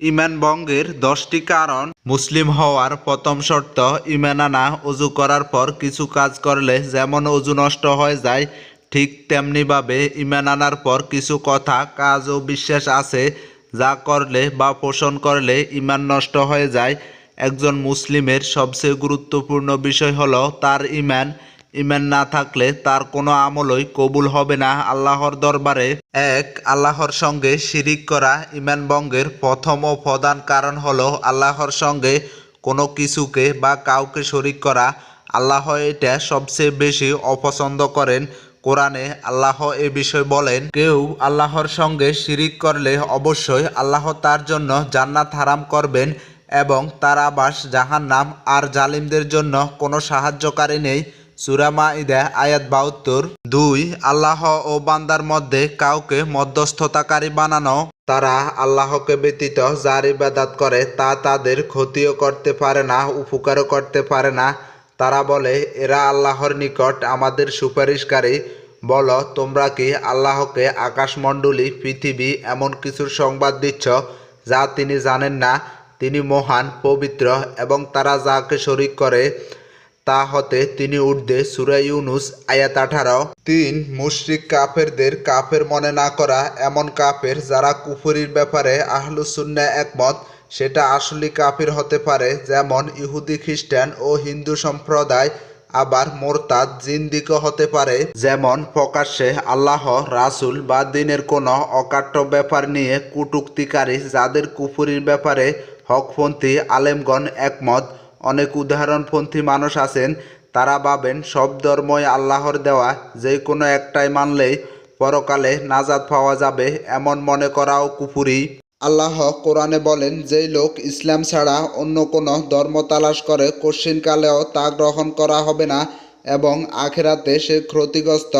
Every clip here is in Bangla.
ইমান ভঙ্গের দশটি কারণ। মুসলিম হওয়ার প্রথম শর্ত, ইমান আনা করার পর কিছু কাজ করলে যেমন অজু নষ্ট হয়ে যায়, ঠিক তেমনিভাবে ইমান আনার পর কিছু কথা, কাজ ও বিশ্বাস আছে, যা করলে বা পোষণ করলে ইমান নষ্ট হয়ে যায়। একজন মুসলিমের সবচেয়ে গুরুত্বপূর্ণ বিষয় হলো তার ইমান। ইমান না থাকলে তার কোনো আমলই কবুল হবে না। আল্লাহর দরবারে এক আল্লাহর সঙ্গে শিরিক করা ইমান ভঙ্গের প্রথম ও প্রধান কারণ হলো আল্লাহর সঙ্গে কোনো কিছুকে বা কাউকে শরিক করা। আল্লাহ এটা সবচেয়ে বেশি অপছন্দ করেন। কোরআনে আল্লাহ এ বিষয় বলেন, কেউ আল্লাহর সঙ্গে শিরিক করলে অবশ্যই আল্লাহ তার জন্য জান্নাত হারাম করবেন এবং তার আবাস জাহান্নাম আর জালিমদের জন্য কোনো সাহায্যকারী নেই। সুরামা ইদা আয়াত বাহাত্তর। দুই, আল্লাহ ও বান্দার মধ্যে কাউকে মধ্যস্থতাকারী বানানো। তারা আল্লাহকে ব্যতীত যার ইবাদাত করে তা তাদের ক্ষতিও করতে পারে না, উপকারও করতে পারে না। তারা বলে, এরা আল্লাহর নিকট আমাদের সুপারিশকারী। বলো, তোমরা কি আল্লাহকে আকাশমণ্ডলী, পৃথিবী এমন কিছুর সংবাদ দিচ্ছ যা তিনি জানেন না? তিনি মহান, পবিত্র এবং তারা যাকে শরিক করে তা হতে তিনি ঊর্ধ্বে সুরা ইউনুস আয়াত আঠারো, তিন, মুশরিক কাফেরদের কাফের মনে না করা এমন কাফের যারা কুফুরির ব্যাপারে আহলুসুন্না একমত, সেটা আসলে কাফির হতে পারে, যেমন ইহুদি খ্রিস্টান ও হিন্দু সম্প্রদায় আবার মোরতাদ জিন্দিকও হতে পারে। যেমন প্রকাশ্যে আল্লাহ, রাসুল বা দিনের কোনো অকাট্য ব্যাপার নিয়ে কুটুক্তিকারী যাদের কুফুরির ব্যাপারে হকপন্থী আলেমগণ একমত অনেক উদাহরণপন্থী মানুষ আছেন, তারা ভাবেন সব ধর্মই আল্লাহর দেওয়া যে কোনো একটাই মানলেই পরকালে নাজাদ পাওয়া যাবে এমন মনে করাও কুফুরি। আল্লাহ কোরআনে বলেন, যেই লোক ইসলাম ছাড়া অন্য কোনো ধর্ম তালাশ করে কশিনকালেও তা গ্রহণ করা হবে না এবং আখেরাতে সে ক্ষতিগ্রস্ত।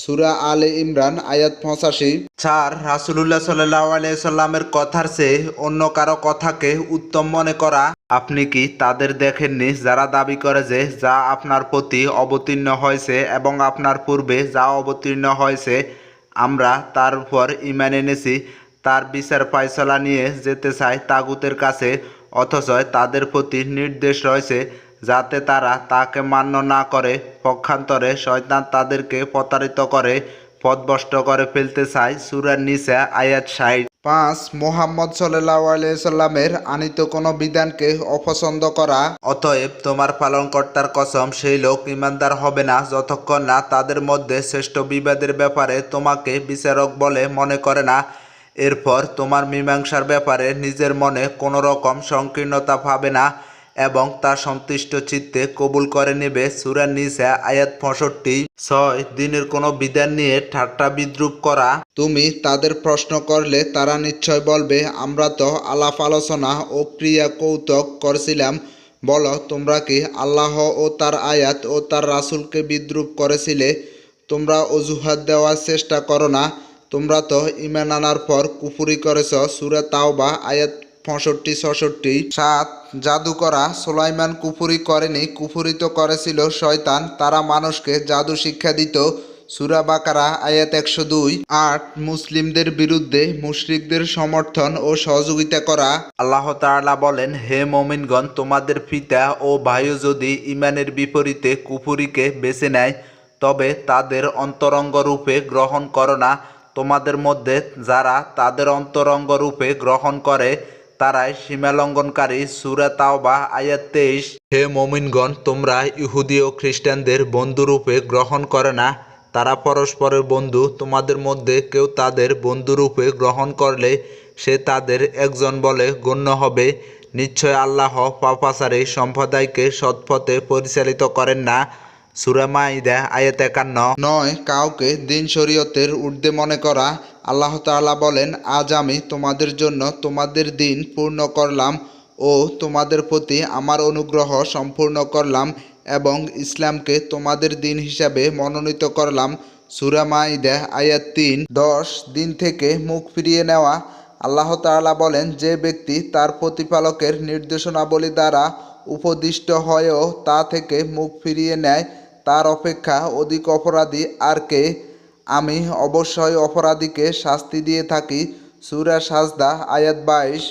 সুরা আলে ইমরান, আয়াত পঁচাশি। চার রাসুলুল্লাহ সাল্লাহ আলিয়াল্লামের কথার চেয়ে অন্য কারও কথাকে উত্তম মনে করা। আপনি কি তাদের দেখেননি যারা দাবি করে যে যা আপনার প্রতি অবতীর্ণ হয়েছে এবং আপনার পূর্বে যা অবতীর্ণ হয়েছে, আমরা তার উপর ইমান এনেছি, তার বিচার ফায়সলা নিয়ে যেতে চায় তাগুতের কাছে, অথচ তাদের প্রতি নির্দেশ রয়েছে যাতে তারা তাকে মান্য না করে, পক্ষান্তরে শয়তান তাদেরকে প্রতারিত করে পথভ্রষ্ট করে ফেলতে চায়। সুরার নিচে আয়াত সাইড পাঁচ, মোহাম্মদ সাল্লাহ আলিয়াল্লামের আনিত কোনো বিধানকে অপছন্দ করা। অতএব তোমার পালনকর্তার কসম, সেই লোক ইমানদার হবে না, যতক্ষণ না তাদের মধ্যে শ্রেষ্ঠ বিবাদের ব্যাপারে তোমাকে বিচারক বলে মনে করে না। এরপর তোমার মীমাংসার ব্যাপারে নিজের মনে কোনো রকম সংকীর্ণতা পাবে না। এবং তা সন্তুষ্ট চিত্তে কবুল করে নেবে সুরার নিচে আয়াত পঁয়ষট্টি। ছয়, দিনের কোনো বিধান নিয়ে ঠাট্টা বিদ্রুপ করা। তুমি তাদের প্রশ্ন করলে তারা নিশ্চয় বলবে, আমরা তো আলাপ আলোচনা ও ক্রিয়া কৌতুক করছিলাম। বলো, তোমরা কি আল্লাহ ও তার আয়াত ও তার রাসূলকে বিদ্রুপ করেছিলে? তোমরা অজুহাত দেওয়ার চেষ্টা করো না। তোমরা তো ইমান আনার পর কুফুরি করেছ। সুরা তাওবা আয়াত পঁয়ষট্টি, ছষট্টি, সাত জাদু করা সোলাইমান কুফুরি করেনি, কুফুরি তো করেছিল শয়তান, তারা মানুষকে জাদু শিক্ষা দিত। সুরা বাকারা, আয়াত একশো দুই। আট, মুসলিমদের বিরুদ্ধে মুশরিকদের সমর্থন ও সহযোগিতা করা। আল্লাহ তাআলা বলেন, হে মমিনগণ, তোমাদের পিতা ও ভাইও যদি ইমানের বিপরীতে কুফুরিকে বেছে নেয়, তবে তাদের অন্তরঙ্গ রূপে গ্রহণ করো না। তোমাদের মধ্যে যারা তাদের অন্তরঙ্গ রূপে গ্রহণ করে তারাই সীমালঙ্ঘনকারী সুরা তাওবা আয়াত তেইশ। হে মমিনগণ, তোমরা ইহুদি ও খ্রিস্টানদের বন্ধুরূপে গ্রহণ করে না। তারা পরস্পরের বন্ধু, তোমাদের মধ্যে কেউ তাদের বন্ধুরূপে গ্রহণ করলে সে তাদের একজন বলে গণ্য হবে। নিশ্চয় আল্লাহ পাপাচারী সম্প্রদায়কে সৎপথে পরিচালিত করেন না। সুরামাইদা আয়াত একান্ন। নয়, কাউকে দিন শরীয়তের ঊর্ধ্বে মনে করা। আল্লাহ তাআলা বলেন, আজ আমি তোমাদের জন্য তোমাদের দিন পূর্ণ করলাম ও তোমাদের প্রতি আমার অনুগ্রহ সম্পূর্ণ করলাম এবং ইসলামকে তোমাদের দিন হিসাবে মনোনীত করলাম। সুরামাইদা আয়াত তিন, দশ, দিন থেকে মুখ ফিরিয়ে নেওয়া। আল্লাহ তাআলা বলেন, যে ব্যক্তি তার প্রতিপালকের নির্দেশনাবলী দ্বারা উপদিষ্ট হয়েও তা থেকে মুখ ফিরিয়ে নেয়, তার অপেক্ষা অধিক অপরাধী আর কে আমি অবশ্যই অপরাধীকে শাস্তি দিয়ে থাকি। সুরা সাজদা আয়াত বাইশ।